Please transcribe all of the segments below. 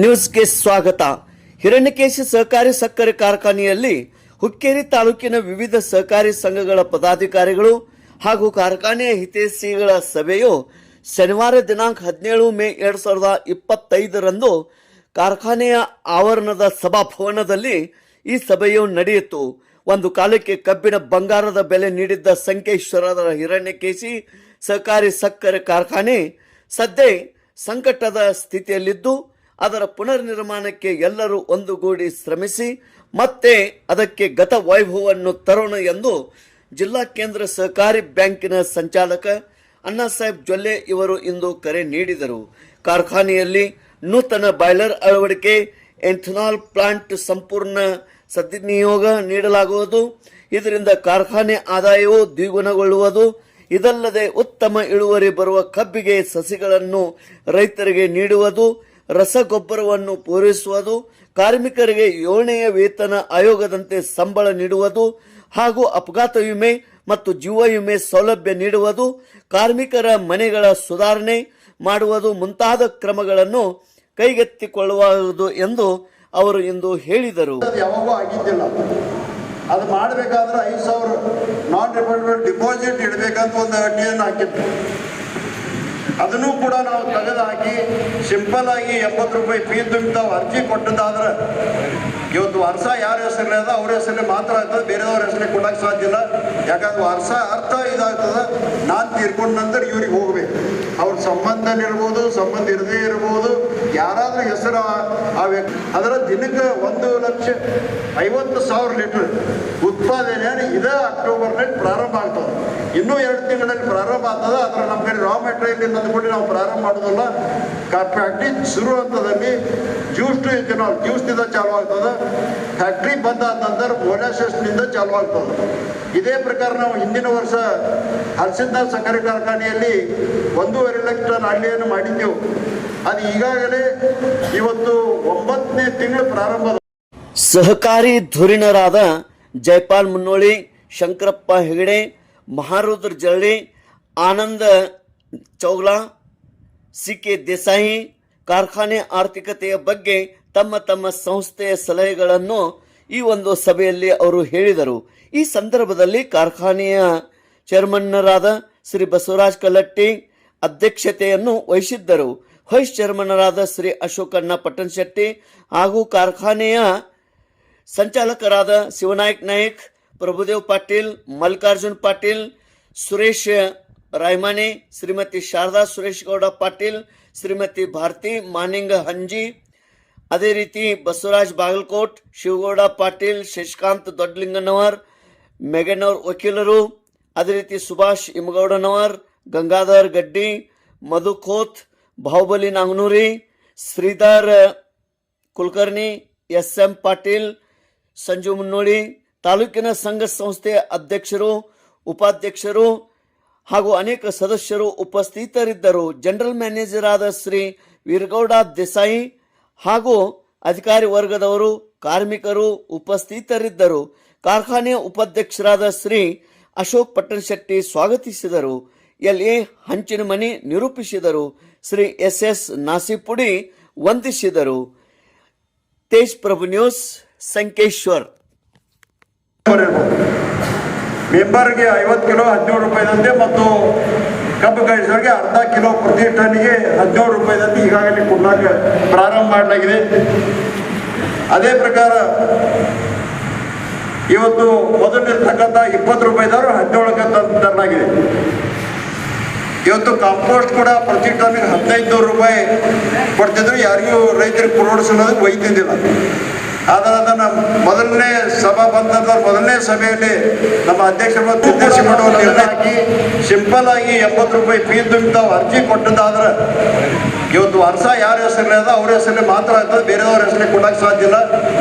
ನ್ಯೂಸ್ಗೆ ಸ್ವಾಗತ. ಹಿರಣ್ಯಕೇಶಿ ಸಹಕಾರಿ ಸಕ್ಕರೆ ಕಾರ್ಖಾನೆಯಲ್ಲಿ ಹುಕ್ಕೇರಿ ತಾಲೂಕಿನ ವಿವಿಧ ಸಹಕಾರಿ ಸಂಘಗಳ ಪದಾಧಿಕಾರಿಗಳು ಹಾಗೂ ಕಾರ್ಖಾನೆಯ ಹಿತೈಷಿಗಳ ಸಭೆಯು ಶನಿವಾರ ದಿನಾಂಕ ಹದಿನೇಳು ಮೇ ಎರಡು ಸಾವಿರದ ಇಪ್ಪತ್ತೈದರಂದು ಕಾರ್ಖಾನೆಯ ಆವರಣದ ಸಭಾಭವನದಲ್ಲಿ ಈ ಸಭೆಯು ನಡೆಯಿತು. ಒಂದು ಕಾಲಕ್ಕೆ ಕಬ್ಬಿನ ಬಂಗಾರದ ಬೆಲೆ ನೀಡಿದ್ದ ಸಂಕೇಶ್ವರದ ಹಿರಣ್ಯಕೇಶಿ ಸಹಕಾರಿ ಸಕ್ಕರೆ ಕಾರ್ಖಾನೆ ಸದ್ಯ ಸಂಕಟದ ಸ್ಥಿತಿಯಲ್ಲಿದ್ದು ಅದರ ಪುನರ್ ನಿರ್ಮಾಣಕ್ಕೆ ಎಲ್ಲರೂ ಒಂದುಗೂಡಿ ಶ್ರಮಿಸಿ, ಮತ್ತೆ ಅದಕ್ಕೆ ಗತ ವೈಭವವನ್ನು ತರೋಣ ಎಂದು ಜಿಲ್ಲಾ ಕೇಂದ್ರ ಸಹಕಾರಿ ಬ್ಯಾಂಕಿನ ಸಂಚಾಲಕ ಅಣ್ಣಾಸಾಹೇಬ್ ಜೊಲ್ಲೆ ಇವರು ಇಂದು ಕರೆ ನೀಡಿದರು. ಕಾರ್ಖಾನೆಯಲ್ಲಿ ನೂತನ ಬಾಯ್ಲರ್ ಅಳವಡಿಕೆ, ಎಥನಾಲ್ ಪ್ಲಾಂಟ್ ಸಂಪೂರ್ಣ ಸದ್ವಿನಿಯೋಗ ನೀಡಲಾಗುವುದು. ಇದರಿಂದ ಕಾರ್ಖಾನೆ ಆದಾಯವು ದ್ವಿಗುಣಗೊಳ್ಳುವುದು. ಇದಲ್ಲದೆ ಉತ್ತಮ ಇಳುವರಿ ಬರುವ ಕಬ್ಬಿಗೆ ಸಸಿಗಳನ್ನು ರೈತರಿಗೆ ನೀಡುವುದು. ರಸಗೊಬ್ಬರವನ್ನು ಪೂರೈಸುವುದು, ಕಾರ್ಮಿಕರಿಗೆ ಏಳನೆಯ ವೇತನ ಆಯೋಗದಂತೆ ಸಂಬಳ ನೀಡುವುದು ಹಾಗೂ ಅಪಘಾತ ವಿಮೆ ಮತ್ತು ಜೀವ ವಿಮೆ ಸೌಲಭ್ಯ ನೀಡುವುದು, ಕಾರ್ಮಿಕರ ಮನೆಗಳ ಸುಧಾರಣೆ ಮಾಡುವುದು ಮುಂತಾದ ಕ್ರಮಗಳನ್ನು ಕೈಗೆತ್ತಿಕೊಳ್ಳುವುದು ಎಂದು ಅವರು ಇಂದು ಹೇಳಿದರು. ಯಾವಾಗೂ ಆಗಿದ್ದಿಲ್ಲ. ಅದು ಮಾಡಬೇಕಾದ್ರೆ ಐದು ಸಾವಿರ ನಾನ್ ರಿಫಂಡಬಲ್ ಡಿಪಾಸಿಟ್ ಇಡಬೇಕಂತ ಒಂದು ಅಡ್ಡಿಯನ್ನು ಹಾಕಿತ್ತು ಅದನ್ನು ಕೂಡ ನಾವು ತೆಗೆದು ಹಾಕಿ ಸಿಂಪಲ್ ಆಗಿ ಎಂಬತ್ತು ರೂಪಾಯಿ ಫೀ ತುಂಬಿ ಅರ್ಜಿ ಕೊಟ್ಟದಾದ್ರೆ ಇವತ್ತು ವರ್ಷ ಯಾರ ಹೆಸರಲ್ಲಿ ಅದ, ಅವ್ರ ಹೆಸರಲ್ಲಿ ಮಾತ್ರ ಆಗ್ತದೆ, ಬೇರೆದವ್ರ ಹೆಸರಲ್ಲಿ ಕೊಡಕ್ಕೆ ಸಾಧ್ಯ ಇಲ್ಲ. ಯಾಕಂದ್ರೆ ವರ್ಷ ಅರ್ಥ ಇದಾಗ್ತದೆ, ನಾನು ತೀರ್ಕೊಂಡು ನಂತರ ಇವ್ರಿಗೆ ಹೋಗ್ಬೇಕು. ಅವ್ರ ಸಂಬಂಧದಲ್ಲಿರ್ಬೋದು ಸಂಬಂಧ ಇರದೇ ಇರ್ಬೋದು. ಹೆಸರು ಆ- ವ್ಯಕ್ತಿ. ಅದರ ದಿನಕ್ಕೆ ಒಂದು ಲಕ್ಷ ಐವತ್ತು ಸಾವಿರ ಲೀಟರ್ ಉತ್ಪಾದನೆ ಇದೇ ಅಕ್ಟೋಬರ್ನಲ್ಲಿ ಪ್ರಾರಂಭ ಆಗ್ತದೆ. ಇನ್ನೂ ಎರಡು ತಿಂಗಳಲ್ಲಿ ಪ್ರಾರಂಭ ಆಗ್ತದೆ. ಅದರ ನಮ್ಮ ಕಡೆ ರಾ ಮೆಟೀರಿಯಲ್ ಅಂದ್ಕೊಂಡು ನಾವು ಪ್ರಾರಂಭ ಮಾಡೋದಿಲ್ಲ. ಫ್ಯಾಕ್ಟ್ರಿ ಶುರು ಹಂತದಲ್ಲಿ ಜ್ಯೂಸ್ ಟು ಇಥನಾಲ್ ಜ್ಯೂಸ್ನಿಂದ ಚಾಲು ಆಗ್ತದೆ. ಫ್ಯಾಕ್ಟ್ರಿ ಬಂದ ನಂತರ ಮೊಲಾಸಸ್ನಿಂದ ಚಾಲು ಆಗ್ತದೆ. ಇದೇ ಪ್ರಕಾರ ನಾವು ಹಿಂದಿನ ವರ್ಷ ಹರ್ಸಿದ್ನಾಥ್ ಸಕ್ಕರೆ ಕಾರ್ಖಾನೆಯಲ್ಲಿ ಒಂದೂವರೆ ಲಕ್ಷ ಅಳ್ಳಿಯನ್ನು ಮಾಡಿದ್ದೆವು. ಅದು ಈಗಾಗಲೇ ಇವತ್ತು ಒಂಬತ್ತನೇ ತಿಂಗಳು ಪ್ರಾರಂಭ. ಸಹಕಾರಿ ಧುರೀಣರಾದ ಜೈಪಾಲ್ ಮುನ್ನೋಳಿ, ಶಂಕರಪ್ಪ ಹೆಗಡೆ, ಮಹಾರುದ್ರ ಜಳ್ಳಿ ಆನಂದ ಚೌಗ್ಲಾ ಸಿ ಕೆ ದೇಸಾಯಿ, ಕಾರ್ಖಾನೆ ಆರ್ಥಿಕತೆಯ ಬಗ್ಗೆ ತಮ್ಮ ತಮ್ಮ ಸಂಸ್ಥೆಯ ಸಲಹೆಗಳನ್ನು ಈ ಒಂದು ಸಭೆಯಲ್ಲಿ ಅವರು ಹೇಳಿದರು. ಈ ಸಂದರ್ಭದಲ್ಲಿ ಕಾರ್ಖಾನೆಯ ಚೇರ್ಮನ್ನರಾದ ಶ್ರೀ ಬಸವರಾಜ್ ಕಲ್ಲಟ್ಟಿ ಅಧ್ಯಕ್ಷತೆಯನ್ನು ವಹಿಸಿದ್ದರು. ವೈಸ್ ಚೇರ್ಮನ್ನರಾದ ಶ್ರೀ ಅಶೋಕಣ್ಣ ಪಟ್ಟಣಶೆಟ್ಟಿ ಹಾಗೂ ಕಾರ್ಖಾನೆಯ ಸಂಚಾಲಕರಾದ ಶಿವನಾಯಕ್ ನಾಯಕ್, ಪ್ರಭುದೇವ್ ಪಾಟೀಲ್, ಮಲ್ಲಿಕಾರ್ಜುನ್ ಪಾಟೀಲ್, ಸುರೇಶ್ ರಾಯಮಾನಿ ಶ್ರೀಮತಿ ಶಾರದಾ ಸುರೇಶ್ ಗೌಡ ಪಾಟೀಲ್, ಶ್ರೀಮತಿ ಭಾರತಿ ಮಾನಿಂಗ ಹಂಜಿ, ಅದೇ ರೀತಿ ಬಸವರಾಜ್ ಬಾಗಲಕೋಟ್, ಶಿವಗೌಡ ಪಾಟೀಲ್, ಶಶಿಕಾಂತ್ ದೊಡ್ಡಲಿಂಗನವರ್ ಮೆಗನವರ್ ವಕೀಲರು, ಅದೇ ರೀತಿ ಸುಭಾಷ್ ಇಮಗೌಡನವರ್ ಗಂಗಾಧರ್ ಗಡ್ಡಿ, ಮಧು ಖೋತ್ ಬಾಹುಬಲಿ ನಾಂಗನೂರಿ, ಶ್ರೀಧರ್ ಕುಲಕರ್ಣಿ ಎಸ್ ಎಂ ಪಾಟೀಲ್, ಸಂಜು ಮುನ್ನೋಳಿ ತಾಲೂಕಿನ ಸಂಘ ಸಂಸ್ಥೆ ಅಧ್ಯಕ್ಷರು, ಉಪಾಧ್ಯಕ್ಷರು ಹಾಗೂ ಅನೇಕ ಸದಸ್ಯರು ಉಪಸ್ಥಿತರಿದ್ದರು. ಜನರಲ್ ಮ್ಯಾನೇಜರ್ ಆದ ಶ್ರೀ ವೀರಗೌಡ ದೇಸಾಯಿ ಹಾಗೂ ಅಧಿಕಾರಿ ವರ್ಗದವರು, ಕಾರ್ಮಿಕರು ಉಪಸ್ಥಿತರಿದ್ದರು. ಕಾರ್ಖಾನೆ ಉಪಾಧ್ಯಕ್ಷರಾದ ಶ್ರೀ ಅಶೋಕ್ ಪಟ್ಟಣಶೆಟ್ಟಿ ಸ್ವಾಗತಿಸಿದರು. ಎಲ್ ಎ ಹಂಚಿನ ಮನೆ ನಿರೂಪಿಸಿದರು. ಶ್ರೀ ಎಸ್ ಎಸ್ ನಾಸಿಪುಡಿ ವಂದಿಸಿದರು. ತೇಜ್ ಪ್ರಭು ನ್ಯೂಸ್, ಸಂಕೇಶ್ವರ್. ಮೆಂಬರ್ಗೆ ಐವತ್ತು ಕಿಲೋ ಹದಿನೇಳು ರೂಪಾಯಿದಂತೆ ಮತ್ತು ಕಬ್ಬು ಕಳಿಸೋರಿಗೆ ಅರ್ಧ ಕಿಲೋ ಪ್ರತಿ ಟನ್ಗೆ ಹದಿನೇಳು ರೂಪಾಯಿದಂತೆ ಈಗಾಗಲೇ ಕೊಡ್ಲಾಕ ಪ್ರಾರಂಭ ಮಾಡಲಾಗಿದೆ. ಅದೇ ಪ್ರಕಾರ ಇವತ್ತು ಮೊದಲಿರ್ತಕ್ಕಂಥ ಇಪ್ಪತ್ತು ರೂಪಾಯಿದವರು ಹದಿನೇಳಕ್ಕೆ ತಂದು ತರಲಾಗಿದೆ. ಇವತ್ತು ಕಾಂಪೋಸ್ಟ್ ಕೂಡ ಪ್ರತಿ ಟನ್ಗೆ ಹದಿನೈದು ನೂರು ರೂಪಾಯಿ ಕೊಡ್ತಿದ್ರು. ಯಾರಿಗೂ ರೈತರಿಗೆ ಪುರೋಡಿಸೋದು ಒಯ್ತಿದ್ದಿಲ್ಲ ಆದರೆ ಅದನ್ನು ಮೊದಲನೇ ಸಭಾ ಬಂದಂತ ಮೊದಲನೇ ಸಭೆಯಲ್ಲಿ ನಮ್ಮ ಅಧ್ಯಕ್ಷರು ನಿರ್ದೇಶ ಮಾಡುವ ನಿರ್ಣಯ ಹಾಕಿ ಸಿಂಪಲ್ ಆಗಿ ಎಂಬತ್ತು ರೂಪಾಯಿ ಫೀ ತಾವು ಅರ್ಜಿ ಕೊಟ್ಟದಾದ್ರೆ ಇವತ್ತು ವರ್ಷ ಯಾರ ಹೆಸರಲ್ಲಿ ಅದ? ಅವ್ರ ಹೆಸರಲ್ಲಿ ಮಾತ್ರ ಆಗ್ತದೆ ಬೇರೆಯವ್ರ ಹೆಸರಲ್ಲಿ ಕೊಡಕ್ಕೆ ಸಾಧ್ಯ ಇಲ್ಲ.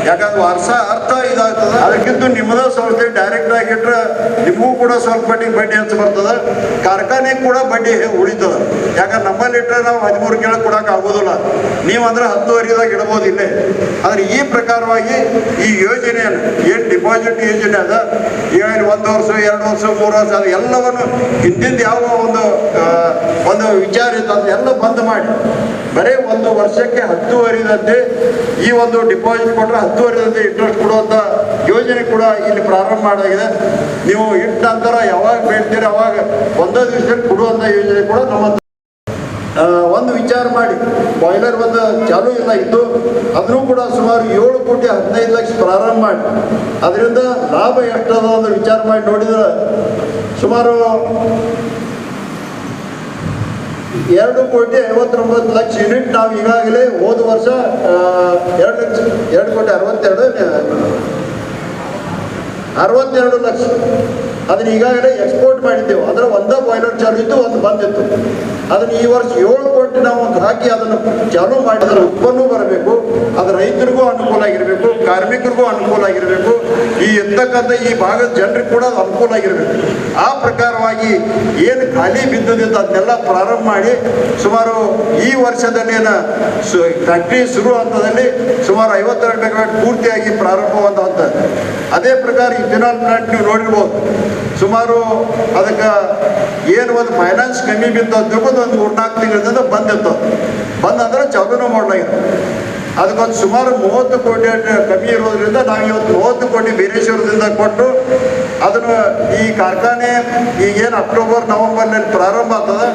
ಯಾಕಂದ್ರೆ ವರ್ಷ ಅರ್ಥ ಇದಾಗ್ತದೆ. ಅದಕ್ಕಿಂತ ನಿಮ್ಮದ ಸಂಸ್ಥೆ ಡೈರೆಕ್ಟ್ ಆಗಿಟ್ರೆ ನಿಮಗೂ ಕೂಡ ಸ್ವಲ್ಪ ಬಡ್ಡಿ ಬಡ್ಡಿ ಹೆಚ್ಚು ಬರ್ತದೆ. ಕಾರ್ಖಾನೆ ಕೂಡ ಬಡ್ಡಿ ಉಳಿತದೆ. ಯಾಕಂದ್ರೆ ನಮ್ಮಲ್ಲಿ ಇಟ್ಟರೆ ನಾವು ಹದಿಮೂರು ಕೇಳ ಕೊಡಕ್ಕೆ ಆಗೋದಿಲ್ಲ. ನೀವು ಅಂದ್ರೆ ಹತ್ತುವರೆದಾಗ ಇಡ್ಬೋದು ಇಲ್ಲೇ. ಆದ್ರೆ ಈ ಪ್ರಕಾರವಾಗಿ ಈ ಯೋಜನೆಯನ್ನು, ಏನು ಡಿಪಾಸಿಟ್ ಯೋಜನೆ ಅದ? ಏನ್ ಒಂದು ವರ್ಷ, ಎರಡು ವರ್ಷ, ಮೂರು ವರ್ಷ, ಅದು ಎಲ್ಲವನ್ನು ಹಿಂದಿಂದ ಯಾವ ಒಂದು ಒಂದು ವಿಚಾರ ಇತ್ತು ಎಲ್ಲ ಬಂದ್ ಮಾಡಿ. ಬರೀ ಒಂದು ವರ್ಷಕ್ಕೆ ಹತ್ತುವರಿದಂತೆ ಈ ಒಂದು ಡಿಪಾಸಿಟ್ ಕೊಟ್ಟರೆ ಹತ್ತುವರಿದಂತೆ ಇಂಟ್ರೆಸ್ಟ್ ಕೊಡುವಂಥ ಯೋಜನೆ ಕೂಡ ಇಲ್ಲಿ ಪ್ರಾರಂಭ ಮಾಡಾಗಿದೆ. ನೀವು ಇಟ್ಟ ನಂತರ ಯಾವಾಗ ಬೇಡ್ತೀರಿ ಅವಾಗ ಒಂದೇ ದಿವಸದಲ್ಲಿ ಕೊಡುವಂಥ ಯೋಜನೆ ಕೂಡ ನಮ್ಮ ವಿಚಾರ ಮಾಡಿ. ಬಾಯ್ಲರ್ ಒಂದು ಚಾಲೂ ಇಲ್ಲ ಇತ್ತು. ಅದನ್ನು ಕೂಡ ಸುಮಾರು ಏಳು ಕೋಟಿ ಹದಿನೈದು ಲಕ್ಷ ಪ್ರಾರಂಭ ಮಾಡಿ. ಅದರಿಂದ ಲಾಭ ಎಷ್ಟದ ಒಂದು ವಿಚಾರ ಮಾಡಿ ನೋಡಿದ್ರೆ ಸುಮಾರು ಎರಡು ಕೋಟಿ ಐವತ್ತೊಂಬತ್ತು ಲಕ್ಷ ಯೂನಿಟ್ ನಾವು ಈಗಾಗಲೇ ಹೋದ ವರ್ಷ ಎರಡು ಲಕ್ಷ, ಎರಡು ಕೋಟಿ ಅರವತ್ತೆರಡು ಅರವತ್ತೆರಡು ಲಕ್ಷ. ಅದನ್ನ ಈಗಾಗಲೇ ಎಕ್ಸ್ಪೋರ್ಟ್ ಮಾಡಿದ್ದೆವು. ಅದರ ಒಂದೇ ಬಾಯ್ಲರ್ ಚಾಲು ಇತ್ತು, ಒಂದು ಬಂದಿತ್ತು ಅದನ್ನ ಈ ವರ್ಷ ಏಳು ಕೋಟಿ ನಾವು ಒಂದು ಹಾಕಿ ಅದನ್ನು ಚಾಲು ಮಾಡಿದ್ರೆ ಉತ್ಪನ್ನ ಬರಬೇಕು, ಅದು ರೈತರಿಗೂ ಅನುಕೂಲ ಆಗಿರಬೇಕು, ಕಾರ್ಮಿಕರಿಗೂ ಅನುಕೂಲ ಆಗಿರಬೇಕು. ಈ ಇರ್ತಕ್ಕಂಥ ಈ ಭಾಗದ ಜನರಿಗೆ ಕೂಡ ಅನುಕೂಲ ಆಗಿರಬೇಕು. ಆ ಪ್ರಕಾರವಾಗಿ ಏನು ಖಾಲಿ ಬಿದ್ದದಿತ್ತು ಅದನ್ನೆಲ್ಲ ಪ್ರಾರಂಭ ಮಾಡಿ ಸುಮಾರು ಈ ವರ್ಷದಲ್ಲೇನ ಸು ಫ್ಯಾಕ್ಟ್ರಿ ಶುರು ಹಂತದಲ್ಲಿ ಸುಮಾರು ಐವತ್ತೆರಡು ಮೆಗಾವ್ಯಾಟ್ ಪೂರ್ತಿಯಾಗಿ ಪ್ರಾರಂಭವಾದ ಅದೇ ಪ್ರಕಾರ ಈ ಫಿನಾಲ್ ಪ್ಲಾಂಟ್ ನೀವು ನೋಡಿರ್ಬೋದು. ಸುಮಾರು ಅದಕ್ಕೆ ಏನು ಒಂದು ಫೈನಾನ್ಸ್ ಕಮ್ಮಿ ಅಂತ ಒಂದು ಮೂರ್ನಾಲ್ಕು ತಿಂಗಳಿಂದ ಬಂದಿತ್ತು. ಬಂದಂದ್ರೆ ಚಾಲೂನೂ ಮಾಡಲಾಗಿದೆ ಅದಕ್ಕೊಂದು ಸುಮಾರು ಮೂವತ್ತು ಕೋಟಿ ಕಮ್ಮಿ ಇರೋದ್ರಿಂದ ನಾವು ಇವತ್ತು ಮೂವತ್ತು ಕೋಟಿ ಬೀರೇಶ್ವರದಿಂದ ಕೊಟ್ಟು ಅದನ್ನು ಈ ಕಾರ್ಖಾನೆ ಈಗೇನು ಅಕ್ಟೋಬರ್, ನವೆಂಬರ್ನಲ್ಲಿ ಪ್ರಾರಂಭ ಆಗ್ತದೆ.